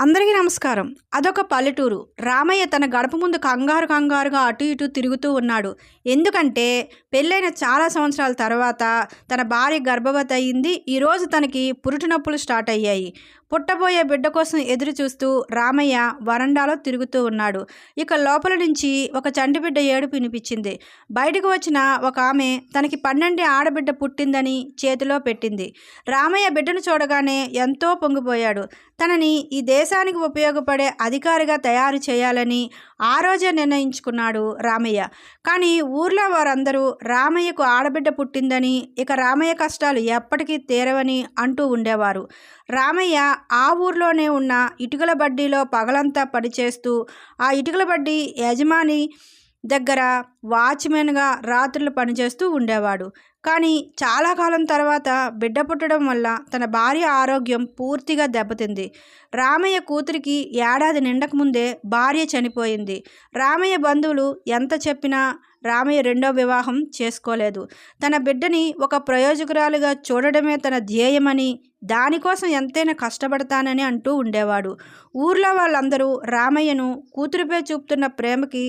అందరికీ నమస్కారం. అదొక పల్లెటూరు. రామయ్య తన గడప ముందు కంగారు కంగారుగా అటు ఇటు తిరుగుతూ ఉన్నాడు. ఎందుకంటే పెళ్ళైన చాలా సంవత్సరాల తర్వాత తన భార్య గర్భవతి అయింది. ఈరోజు తనకి పురుటి నొప్పులు స్టార్ట్ అయ్యాయి. పుట్టబోయే బిడ్డ కోసం ఎదురు చూస్తూ రామయ్య వరండాలో తిరుగుతూ ఉన్నాడు. ఇక లోపల నుంచి ఒక చంటి బిడ్డ ఏడుపు వినిపించింది. బయటకు వచ్చిన ఒక ఆమె తనకి పన్నెండు ఆడబిడ్డ పుట్టిందని చేతిలో పెట్టింది. రామయ్య బిడ్డను చూడగానే ఎంతో పొంగిపోయాడు. తనని ఈ దేశానికి ఉపయోగపడే అధికారిగా తయారు చేయాలని ఆ రోజే నిర్ణయించుకున్నాడు రామయ్య. కానీ ఊర్లో వారందరూ రామయ్యకు ఆడబిడ్డ పుట్టిందని ఇక రామయ్య కష్టాలు ఎప్పటికీ తీరవని అంటూ ఉండేవారు. రామయ్య ఆ ఊర్లోనే ఉన్న ఇటుకల బడ్డీలో పగలంతా పనిచేస్తూ ఆ ఇటుకల బడ్డీ యజమాని దగ్గర వాచ్మెన్గా రాత్రులు పనిచేస్తూ ఉండేవాడు. కానీ చాలా కాలం తర్వాత బిడ్డ పుట్టడం వల్ల తన భార్య ఆరోగ్యం పూర్తిగా దెబ్బతింది. రామయ్య కూతురికి ఏడాది నిండక ముందే భార్య చనిపోయింది. రామయ్య బంధువులు ఎంత చెప్పినా రామయ్య రెండో వివాహం చేసుకోలేదు. తన బిడ్డని ఒక ప్రయోజకురాలుగా చూడడమే తన ధ్యేయమని దానికోసం ఎంతైనా కష్టపడతానని అంటూ ఉండేవాడు. ఊర్లో వాళ్ళందరూ రామయ్యను కూతురుపై చూపుతున్న ప్రేమకి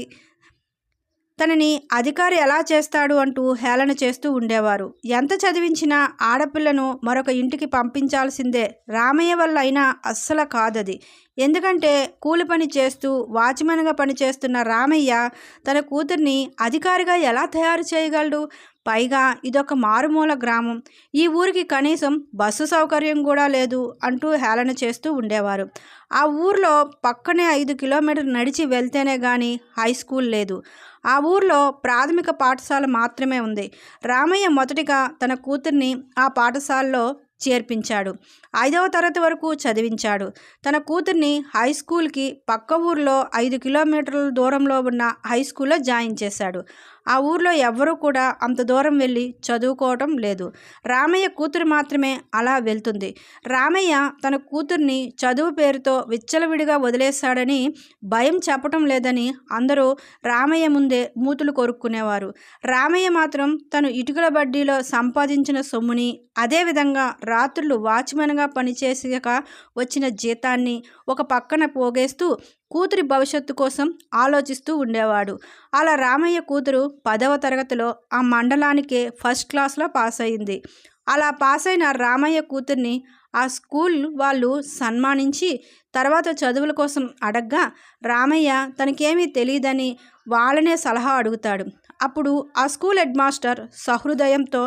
తనని అధికారి ఎలా చేస్తాడు అంటూ హేళన చేస్తూ ఉండేవారు. ఎంత చదివించినా ఆడపిల్లను మరొక ఇంటికి పంపించాల్సిందే రామయ్య వల్ల అయినా అస్సలు కాదది. ఎందుకంటే కూలి పని చేస్తూ వాచ్మెన్గా పనిచేస్తున్న రామయ్య తన కూతుర్ని అధికారిగా ఎలా తయారు చేయగలడు? పైగా ఇదొక మారుమూల గ్రామం. ఈ ఊరికి కనీసం బస్సు సౌకర్యం కూడా లేదు అంటూ హేళన చేస్తూ ఉండేవారు. ఆ ఊర్లో పక్కనే ఐదు కిలోమీటర్ నడిచి వెళ్తేనే కానీ హై స్కూల్ లేదు. ఆ ఊర్లో ప్రాథమిక పాఠశాల మాత్రమే ఉంది. రామయ్య మొదటిగా తన కూతుర్ని ఆ పాఠశాలలో చేర్పించాడు. ఐదవ తరగతి వరకు చదివించాడు. తన కూతుర్ని హై స్కూల్కి పక్క ఊర్లో ఐదు కిలోమీటర్ల దూరంలో ఉన్న హై స్కూల్లో జాయిన్ చేశాడు. ఆ ఊర్లో ఎవ్వరూ కూడా అంత దూరం వెళ్ళి చదువుకోవటం లేదు. రామయ్య కూతురు మాత్రమే అలా వెళ్తుంది. రామయ్య తన కూతుర్ని చదువు పేరుతో విచ్చలవిడిగా వదిలేశాడని భయం చెప్పటం లేదని అందరూ రామయ్య ముందే మూతులు కొరుక్కునేవారు. రామయ్య మాత్రం తను ఇటుకల బడ్డీలో సంపాదించిన సొమ్ముని అదేవిధంగా రాత్రులు వాచ్మెన్గా పనిచేసాక వచ్చిన జీతాన్ని ఒక పక్కన పోగేస్తూ కూతురి భవిష్యత్తు కోసం ఆలోచిస్తూ ఉండేవాడు. అలా రామయ్య కూతురు పదవ తరగతిలో ఆ మండలానికే ఫస్ట్ క్లాస్లో పాస్ అయింది అలా పాస్ అయిన రామయ్య కూతుర్ని ఆ స్కూల్ వాళ్ళు సన్మానించి తర్వాత చదువుల కోసం అడగ్గా రామయ్య తనకేమీ తెలియదని వాళ్ళనే సలహా అడుగుతాడు. అప్పుడు ఆ స్కూల్ హెడ్ మాస్టర్ సహృదయంతో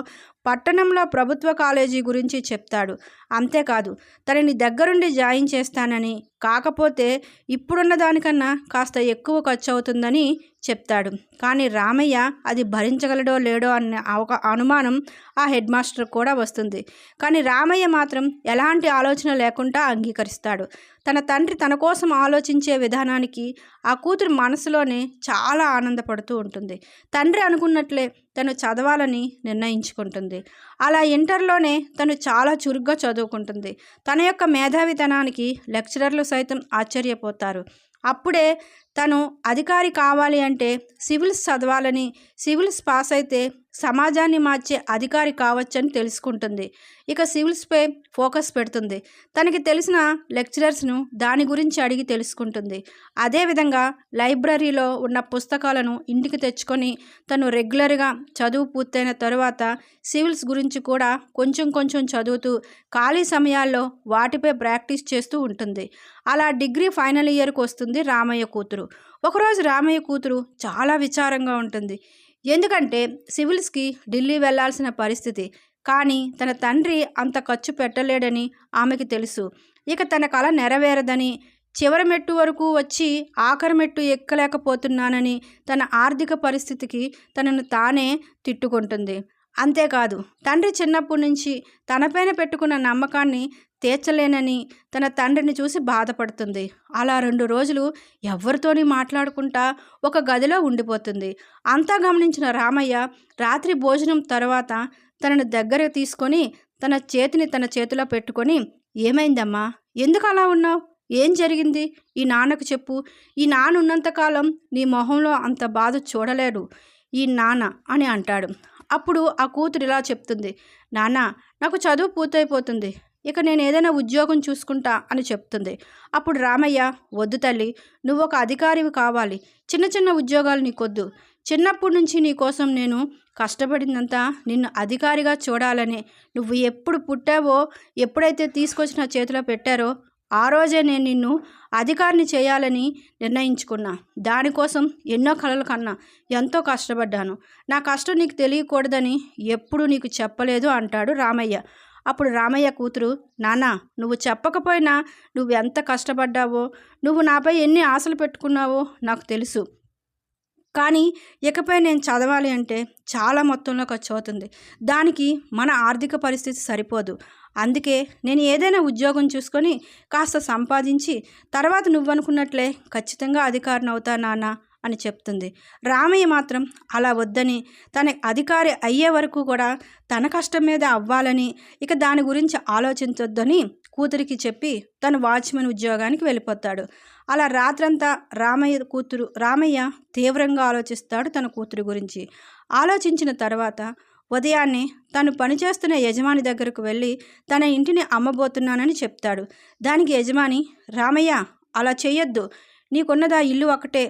పట్టణంలో ప్రభుత్వ కాలేజీ గురించి చెప్తాడు. అంతేకాదు తనని దగ్గరుండి జాయిన్ చేస్తానని కాకపోతే ఇప్పుడున్న దానికన్నా కాస్త ఎక్కువ ఖర్చు అవుతుందని చెప్తాడు. కానీ రామయ్య అది భరించగలడో లేడో అన్న ఒక అనుమానం ఆ హెడ్ మాస్టర్ కూడా వస్తుంది. కానీ రామయ్య మాత్రం ఎలాంటి ఆలోచన లేకుండా అంగీకరిస్తాడు. తన తండ్రి తన కోసం ఆలోచించే విధానానికి ఆ కూతురు మనసులోనే చాలా ఆనందపడుతూ ఉంటుంది. తండ్రి అనుకున్నట్లే తను చదవాలని నిర్ణయించుకుంటుంది. అలా ఇంటర్లోనే తను చాలా చురుగ్గా చదువుకుంటుంది. తన యొక్క మేధావితనానికి లెక్చరర్లు సైతం ఆశ్చర్యపోతారు. అప్పుడే తను అధికారి కావాలి అంటే సివిల్స్ చదవాలని సివిల్స్ పాస్ అయితే సమాజాన్ని మార్చే అధికారి కావచ్చని తెలుసుకుంటుంది. ఇక సివిల్స్పై ఫోకస్ పెడుతుంది. తనకి తెలిసిన లెక్చరర్స్ను దాని గురించి అడిగి తెలుసుకుంటుంది. అదేవిధంగా లైబ్రరీలో ఉన్న పుస్తకాలను ఇంటికి తెచ్చుకొని తను రెగ్యులర్గా చదువు పూర్తయిన తరువాత సివిల్స్ గురించి కూడా కొంచెం కొంచెం చదువుతూ ఖాళీ సమయాల్లో వాటిపై ప్రాక్టీస్ చేస్తూ ఉంటుంది. అలా డిగ్రీ ఫైనల్ ఇయర్కి వస్తుంది రామయ్య కూతురు. ఒకరోజు రామయ్య కూతురు చాలా విచారంగా ఉంటుంది. ఎందుకంటే సివిల్స్కి ఢిల్లీ వెళ్ళాల్సిన పరిస్థితి. కానీ తన తండ్రి అంత ఖర్చు పెట్టలేడని ఆమెకి తెలుసు. ఇక తన కళ నెరవేరదని చివరి మెట్టు వరకు వచ్చి ఆఖరి మెట్టు ఎక్కలేకపోతున్నానని తన ఆర్థిక పరిస్థితికి తనను తానే తిట్టుకుంటుంది. అంతేకాదు తండ్రి చిన్నప్పటి నుంచి తనపైన పెట్టుకున్న నమ్మకాన్ని తీర్చలేనని తన తండ్రిని చూసి బాధపడుతుంది. అలా రెండు రోజులు ఎవరితోని మాట్లాడుకుంటా ఒక గదిలో ఉండిపోతుంది. అంతా గమనించిన రామయ్య రాత్రి భోజనం తర్వాత తనను దగ్గర తీసుకొని తన చేతిని తన చేతిలో పెట్టుకొని ఏమైందమ్మా? ఎందుకు అలా ఉన్నావు? ఏం జరిగింది? ఈ నాన్నకు చెప్పు. ఈ నాన్న ఉన్నంతకాలం నీ మొహంలో అంత బాధ చూడలేడు ఈ నాన్న అని అంటాడు. అప్పుడు ఆ కూతురు ఇలా చెప్తుంది. నాన్న నాకు చదువు పూర్తయిపోతుంది. ఇక నేను ఏదైనా ఉద్యోగం చూసుకుంటా అని చెప్తుంది. అప్పుడు రామయ్య వద్దు తల్లి నువ్వు ఒక అధికారివి కావాలి. చిన్న చిన్న ఉద్యోగాలు నీకొద్దు. చిన్నప్పటి నుంచి నీ కోసం నేను కష్టపడిందంతా నిన్ను అధికారిగా చూడాలని. నువ్వు ఎప్పుడు పుట్టావో ఎప్పుడైతే తీసుకొచ్చి నా చేతిలో పెట్టారో ఆ రోజే నేను నిన్ను అధికారిని చేయాలని నిర్ణయించుకున్నా. దానికోసం ఎన్నో కలలు కన్నా ఎంతో కష్టపడ్డాను. నా కష్టం నీకు తెలియకూడదని ఎప్పుడు నీకు చెప్పలేదు అంటాడు రామయ్య. అప్పుడు రామయ్య కూతురు నానా నువ్వు చెప్పకపోయినా నువ్వు ఎంత కష్టపడ్డావో నువ్వు నాపై ఎన్ని ఆశలు పెట్టుకున్నావో నాకు తెలుసు. కానీ ఇకపై నేను చదవాలి అంటే చాలా మొత్తంలో ఖర్చు అవుతుంది దానికి మన ఆర్థిక పరిస్థితి సరిపోదు. అందుకే నేను ఏదైనా ఉద్యోగం చూసుకొని కాస్త సంపాదించి తర్వాత నువ్వనుకున్నట్లే ఖచ్చితంగా అధికారిని అవుతా నాన్న. అని చెప్తుంది. రామయ్య మాత్రం అలా వద్దని తన అధికారి అయ్యే వరకు కూడా తన కష్టం మీద అవ్వాలని ఇక దాని గురించి ఆలోచించొద్దని కూతురికి చెప్పి తను వాచ్మెన్ ఉద్యోగానికి వెళ్ళిపోతాడు. అలా రాత్రంతా రామయ్య కూతురు రామయ్య తీవ్రంగా ఆలోచిస్తాడు తన కూతురు గురించి. ఆలోచించిన తర్వాత ఉదయాన్నే తను పనిచేస్తున్న యజమాని దగ్గరకు వెళ్ళి తన ఇంటిని అమ్మబోతున్నానని చెప్తాడు. దానికి యజమాని రామయ్య అలా చెయ్యొద్దు. నీకున్నదా ఇల్లు ఒకటే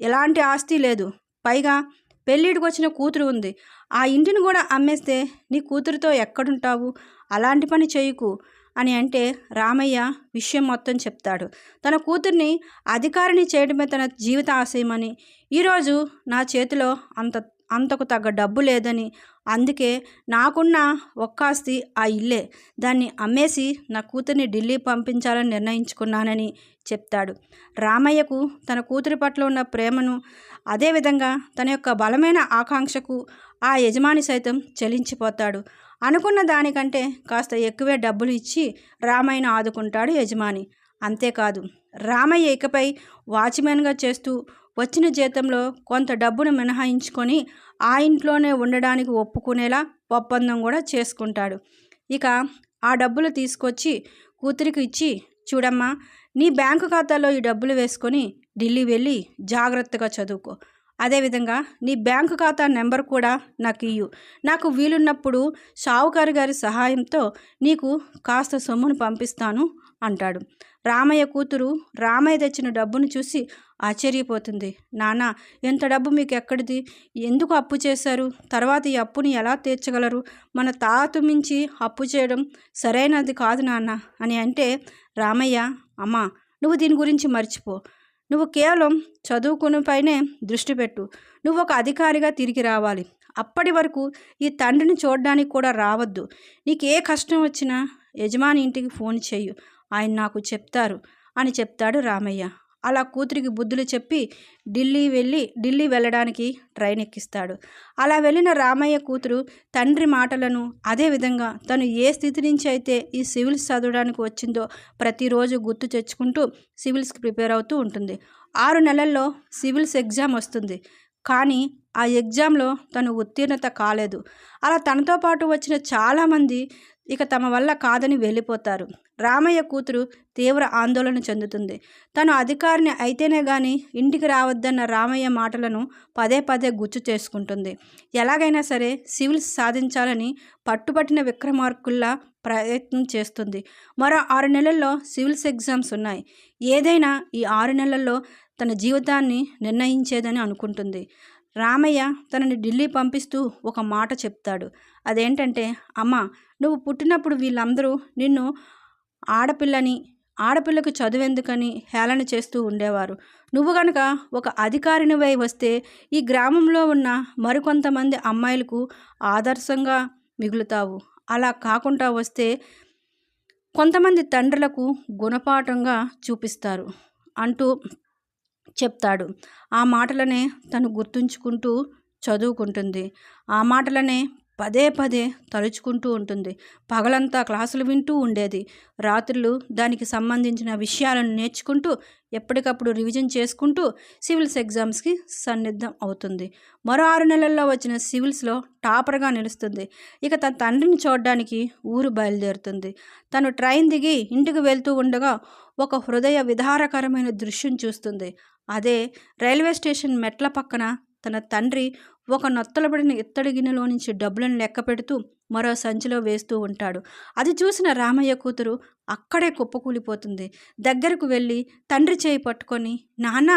ఎలాంటి ఆస్తి లేదు. పైగా పెళ్ళిడికి వచ్చిన కూతురు ఉంది. ఆ ఇంటిని కూడా అమ్మేస్తే నీ కూతురుతో ఎక్కడుంటావు? అలాంటి పని చేయకు అని అంటే రామయ్య విషయం మొత్తం చెప్తాడు. తన కూతుర్ని అధికారిని చేయడమే తన జీవిత ఆశయమని. ఈరోజు నా చేతిలో అంత అంతకు తగ్గ డబ్బు లేదని. అందుకే నాకున్న ఒక్కాస్తి ఆ ఇల్లే. దాన్ని అమ్మేసి నా కూతుర్ని ఢిల్లీ పంపించాలని నిర్ణయించుకున్నానని చెప్తాడు. రామయ్యకు తన కూతురి పట్ల ఉన్న ప్రేమను అదేవిధంగా తన యొక్క బలమైన ఆకాంక్షకు ఆ యజమాని సైతం చెలించిపోతాడు. అనుకున్న దానికంటే కాస్త ఎక్కువే డబ్బులు ఇచ్చి రామయ్యను ఆదుకుంటాడు యజమాని. అంతేకాదు రామయ్య ఇకపై వాచ్మెన్గా చేస్తూ వచ్చిన జీతంలో కొంత డబ్బును మినహాయించుకొని ఆ ఇంట్లోనే ఉండడానికి ఒప్పుకునేలా ఒప్పందం కూడా చేసుకుంటాడు. ఇక ఆ డబ్బులు తీసుకొచ్చి కూతురికి ఇచ్చి చూడమ్మా నీ బ్యాంకు ఖాతాలో ఈ డబ్బులు వేసుకొని ఢిల్లీ వెళ్ళి జాగ్రత్తగా చదువుకో. అదేవిధంగా నీ బ్యాంకు ఖాతా నెంబర్ కూడా నాకు ఇయ్యు. నాకు వీలున్నప్పుడు షావుకారు గారి సహాయంతో నీకు కాస్త సొమ్మును పంపిస్తాను అంటాడు. రామయ్య కూతురు రామయ్య తెచ్చిన డబ్బును చూసి ఆశ్చర్యపోతుంది. నానా ఎంత డబ్బు మీకు ఎక్కడిది ఎందుకు అప్పు చేశారు? తర్వాత ఈ అప్పుని ఎలా తీర్చగలరు? మన తాత మించి అప్పు చేయడం సరైనది కాదు నాన్న అని అంటే రామయ్య అమ్మా నువ్వు దీని గురించి మర్చిపో. నువ్వు కేవలం చదువుకుని పైనే దృష్టి పెట్టు. నువ్వు ఒక అధికారిగా తిరిగి రావాలి. అప్పటి వరకు ఈ తండ్రిని చూడడానికి కూడా రావద్దు. నీకు ఏ కష్టం వచ్చినా యజమాని ఇంటికి ఫోన్ చెయ్యు. ఆయన నాకు చెప్తారు అని చెప్తాడు రామయ్య. అలా కూతురికి బుద్ధులు చెప్పి ఢిల్లీ వెళ్ళి ఢిల్లీ వెళ్ళడానికి ట్రైన్ ఎక్కిస్తాడు. అలా వెళ్ళిన రామయ్య కూతురు తండ్రి మాటలను అదేవిధంగా తను ఏ స్థితి నుంచి అయితే ఈ సివిల్స్ చదవడానికి వచ్చిందో ప్రతిరోజు గుర్తు తెచ్చుకుంటూ సివిల్స్కి ప్రిపేర్ అవుతూ ఉంటుంది. ఆరు నెలల్లో సివిల్స్ ఎగ్జామ్ వస్తుంది. కానీ ఆ ఎగ్జామ్లో తను ఉత్తీర్ణత కాలేదు. అలా తనతో పాటు వచ్చిన చాలామంది ఇక తమ వల్ల కాదని వెళ్ళిపోతారు. రామయ్య కూతురు తీవ్ర ఆందోళన చెందుతుంది. తను అధికారిని అయితేనే కానీ ఇంటికి రావద్దన్న రామయ్య మాటలను పదే పదే గుర్తు చేసుకుంటుంది. ఎలాగైనా సరే సివిల్స్ సాధించాలని పట్టుబట్టిన విక్రమార్కుల్లా ప్రయత్నం చేస్తుంది. మరో ఆరు నెలల్లో సివిల్స్ ఎగ్జామ్స్ ఉన్నాయి. ఏదైనా ఈ ఆరు నెలల్లో తన జీవితాన్ని నిర్ణయించేదని అనుకుంటుంది. రామయ్య తనని ఢిల్లీ పంపిస్తూ ఒక మాట చెప్తాడు. అదేంటంటే అమ్మ నువ్వు పుట్టినప్పుడు వీళ్ళందరూ నిన్ను ఆడపిల్లని ఆడపిల్లకు చదువెందుకని హేళన చేస్తూ ఉండేవారు. నువ్వు గనక ఒక అధికారినివై వస్తే ఈ గ్రామంలో ఉన్న మరికొంతమంది అమ్మాయిలకు ఆదర్శంగా మిగులుతావు. అలా కాకుండా వస్తే కొంతమంది తండ్రులకు గుణపాఠంగా చూపిస్తారు అంటూ చెప్తాడు. ఆ మాటలనే తను గుర్తుంచుకుంటూ చదువుకుంటుంది. ఆ మాటలనే పదే పదే తలుచుకుంటూ ఉంటుంది. పగలంతా క్లాసులు వింటూ ఉండేది. రాత్రులు దానికి సంబంధించిన విషయాలను నేర్చుకుంటూ ఎప్పటికప్పుడు రివిజన్ చేసుకుంటూ సివిల్స్ ఎగ్జామ్స్కి సన్నిద్ధం అవుతుంది. మరో ఆరు నెలల్లో వచ్చిన సివిల్స్లో టాపర్గా నిలుస్తుంది. ఇక తన తండ్రిని చూడడానికి ఊరు బయలుదేరుతుంది. తను ట్రైన్ దిగి ఇంటికి వెళ్తూ ఉండగా ఒక హృదయ విధారకరమైన దృశ్యం చూస్తుంది. అదే రైల్వే స్టేషన్ మెట్ల పక్కన తన తండ్రి ఒక నొత్తలబడిన ఇత్తడి గిన్నెలో నుంచి డబ్బులను లెక్క పెడుతూ మరో సంచిలో వేస్తూ ఉంటాడు. అది చూసిన రామయ్య కూతురు అక్కడే కుప్పకూలిపోతుంది. దగ్గరకు వెళ్ళి తండ్రి చేయి పట్టుకొని నాన్న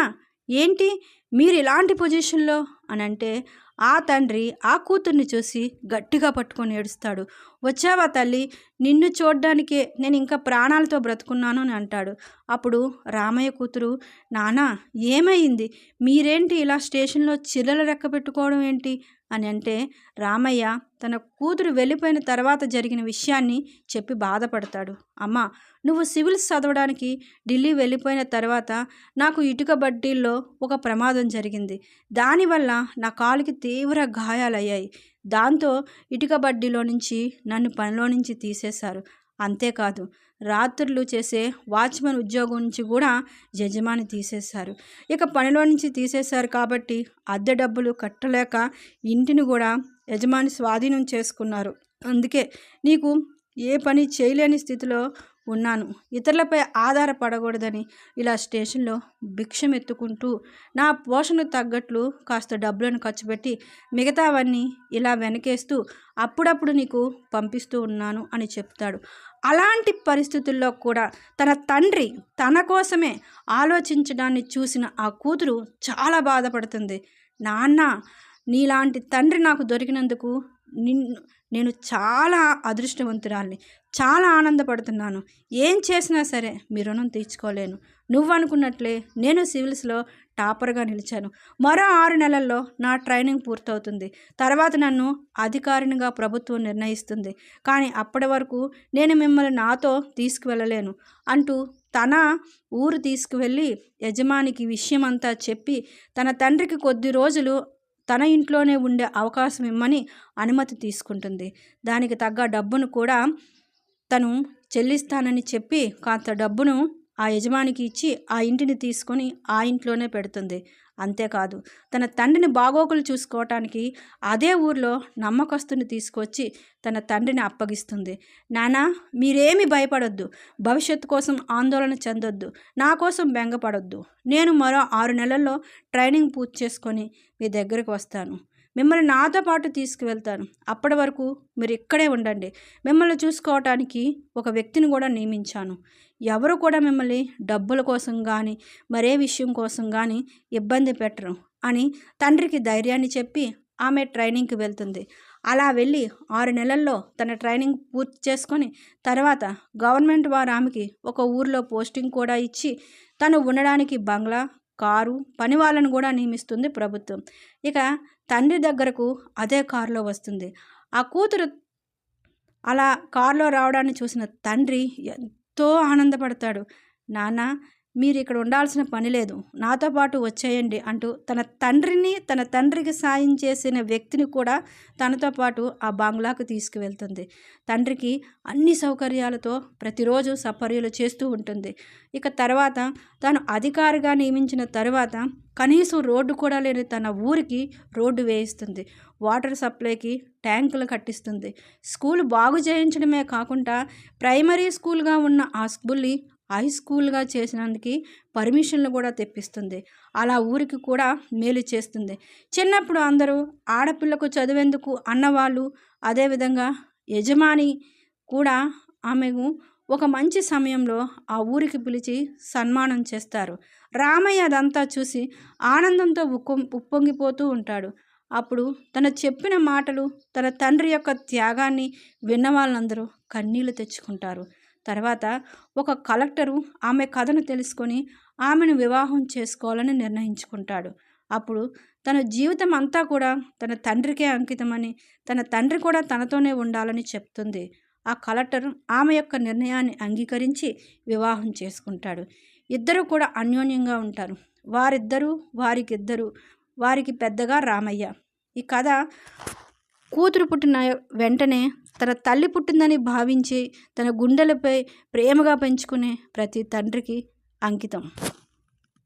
ఏంటి? మీరు ఇలాంటి పొజిషన్లో? అని అంటే ఆ తండ్రి ఆ కూతుర్ని చూసి గట్టిగా పట్టుకొని ఏడుస్తాడు. వచ్చావా తల్లి? నిన్ను చూడ్డానికే నేను ఇంకా ప్రాణాలతో బ్రతుకున్నాను అని అంటాడు. అప్పుడు రామయ్య కూతురు నానా ఏమైంది? మీరేంటి ఇలా స్టేషన్లో చిల్లలు రెక్క పెట్టుకోవడం ఏంటి? అని అంటే రామయ్య తన కూతురు వెళ్ళిపోయిన తర్వాత జరిగిన విషయాన్ని చెప్పి బాధపడతాడు. అమ్మ నువ్వు సివిల్స్ చదవడానికి ఢిల్లీ వెళ్ళిపోయిన తర్వాత నాకు ఇటుక బడ్డీల్లో ఒక ప్రమాదం జరిగింది. దానివల్ల నా కాలుకి తీవ్ర గాయాలయ్యాయి. దాంతో ఇటుక బడ్డీలో నుంచి నన్ను పనిలో నుంచి తీసేశారు. అంతేకాదు రాత్రులు చేసే వాచ్మెన్ ఉద్యోగం నుంచి కూడా యజమాని తీసేశారు. ఇక పనిలో నుంచి తీసేశారు కాబట్టి అద్దె డబ్బులు కట్టలేక ఇంటిని కూడా యజమాని స్వాధీనం చేసుకున్నారు. అందుకే నీకు ఏ పని చేయలేని స్థితిలో ఉన్నాను. ఇతరులపై ఆధారపడకూడదని ఇలా స్టేషన్లో భిక్షం ఎత్తుకుంటూ నా పోషణ తగ్గట్లు కాస్త డబ్బులను ఖర్చు పెట్టి మిగతావన్నీ ఇలా వెనకేస్తూ అప్పుడప్పుడు నీకు పంపిస్తూ ఉన్నాను అని చెప్తాడు. అలాంటి పరిస్థితుల్లో కూడా తన తండ్రి తన కోసమే ఆలోచించడాన్ని చూసిన ఆ కూతురు చాలా బాధపడుతుంది. నాన్న నీలాంటి తండ్రి నాకు దొరికినందుకు నిన్ను నేను చాలా అదృష్టవంతురాల్ని చాలా ఆనందపడుతున్నాను. ఏం చేసినా సరే మీ రుణం తీర్చుకోలేను. నువ్వు అనుకున్నట్లే నేను సివిల్స్లో టాపర్గా నిలిచాను. మరో ఆరు నెలల్లో నా ట్రైనింగ్ పూర్తవుతుంది. తర్వాత నన్ను అధికారినిగా ప్రభుత్వం నిర్ణయిస్తుంది. కానీ అప్పటి వరకు నేను మిమ్మల్ని నాతో తీసుకువెళ్ళలేను అంటూ తన ఊరు తీసుకువెళ్ళి యజమానికి విషయం అంతా చెప్పి తన తండ్రికి కొద్ది రోజులు తన ఇంట్లోనే ఉండే అవకాశం ఇమ్మని అనుమతి తీసుకుంటుంది. దానికి తగ్గ డబ్బును కూడా తను చెల్లిస్తానని చెప్పి కాంత డబ్బును ఆ యజమానికి ఇచ్చి ఆ ఇంటిని తీసుకొని ఆ ఇంట్లోనే పెడుతుంది. అంతేకాదు తన తండ్రిని బాగోగులు చూసుకోవటానికి అదే ఊర్లో నమ్మకస్తుని తీసుకొచ్చి తన తండ్రిని అప్పగిస్తుంది. నానా మీరేమి భయపడొద్దు. భవిష్యత్తు కోసం ఆందోళన చెందొద్దు. నా కోసం బెంగపడొద్దు. నేను మరో ఆరు నెలల్లో ట్రైనింగ్ పూర్తి చేసుకొని మీ దగ్గరికి వస్తాను. మిమ్మల్ని నాతో పాటు తీసుకువెళ్తాను. అప్పటి వరకు మీరు ఇక్కడే ఉండండి. మిమ్మల్ని చూసుకోవటానికి ఒక వ్యక్తిని కూడా నియమించాను. ఎవరు కూడా మిమ్మల్ని డబ్బుల కోసం కానీ మరే విషయం కోసం కానీ ఇబ్బంది పెట్టరు అని తండ్రికి ధైర్యాన్ని చెప్పి ఆమె ట్రైనింగ్కి వెళ్తుంది. అలా వెళ్ళి ఆరు నెలల్లో తన ట్రైనింగ్ పూర్తి చేసుకొని తర్వాత గవర్నమెంట్ వారు ఆమెకి ఒక ఊర్లో పోస్టింగ్ కూడా ఇచ్చి తను ఉండడానికి బంగ్లా కారు పని వాళ్ళను కూడా నియమిస్తుంది ప్రభుత్వం. ఇక తండ్రి దగ్గరకు అదే కారులో వస్తుంది. ఆ కూతురు అలా కారులో రావడాన్ని చూసిన తండ్రి ఎంతో ఆనందపడతాడు. నాన్న మీరు ఇక్కడ ఉండాల్సిన పని లేదు. నాతో పాటు వచ్చేయండి అంటూ తన తండ్రిని తన తండ్రికి సాయం చేసిన వ్యక్తిని కూడా తనతో పాటు ఆ బంగ్లాకు తీసుకువెళ్తుంది. తండ్రికి అన్ని సౌకర్యాలతో ప్రతిరోజు సపర్యలు చేస్తూ ఉంటుంది. ఇక తర్వాత తాను అధికారిగా నియమించిన తర్వాత కనీసం రోడ్డు కూడా లేని తన ఊరికి రోడ్డు వేయిస్తుంది. వాటర్ సప్లైకి ట్యాంకులు కట్టిస్తుంది. స్కూల్ బాగు చేయించడమే కాకుండా ప్రైమరీ స్కూల్గా ఉన్న ఆ స్కూల్ని హై స్కూల్గా చేసినందుకు పర్మిషన్లు కూడా తెప్పిస్తుంది. అలా ఊరికి కూడా మేలు చేస్తుంది. చిన్నప్పుడు అందరూ ఆడపిల్లకు చదివేందుకు అన్నవాళ్ళు అదేవిధంగా యజమాని కూడా ఆమెకు ఒక మంచి సమయంలో ఆ ఊరికి పిలిచి సన్మానం చేస్తారు. రామయ్య అదంతా చూసి ఆనందంతో ఉక్కు ఉప్పొంగిపోతూ ఉంటాడు. అప్పుడు తన చెప్పిన మాటలు తన తండ్రి యొక్క త్యాగాన్ని విన్న వాళ్ళందరూ కన్నీళ్ళు తెచ్చుకుంటారు. తర్వాత ఒక కలెక్టరు ఆమె కథను తెలుసుకొని ఆమెను వివాహం చేసుకోవాలని నిర్ణయించుకుంటాడు. అప్పుడు తన జీవితం అంతా కూడా తన తండ్రికే అంకితమని తన తండ్రి కూడా తనతోనే ఉండాలని చెప్తుంది. ఆ కలెక్టర్ ఆమె యొక్క నిర్ణయాన్ని అంగీకరించి వివాహం చేసుకుంటాడు. ఇద్దరు కూడా అన్యోన్యంగా ఉంటారు. వారిద్దరూ వారికిద్దరు వారికి పెద్దగా రామయ్య. ఈ కథ కూతురు పుట్టిన వెంటనే తన తల్లి పుట్టిందని భావించి తన గుండెలపై ప్రేమగా పెంచుకునే ప్రతి తండ్రికి అంకితం.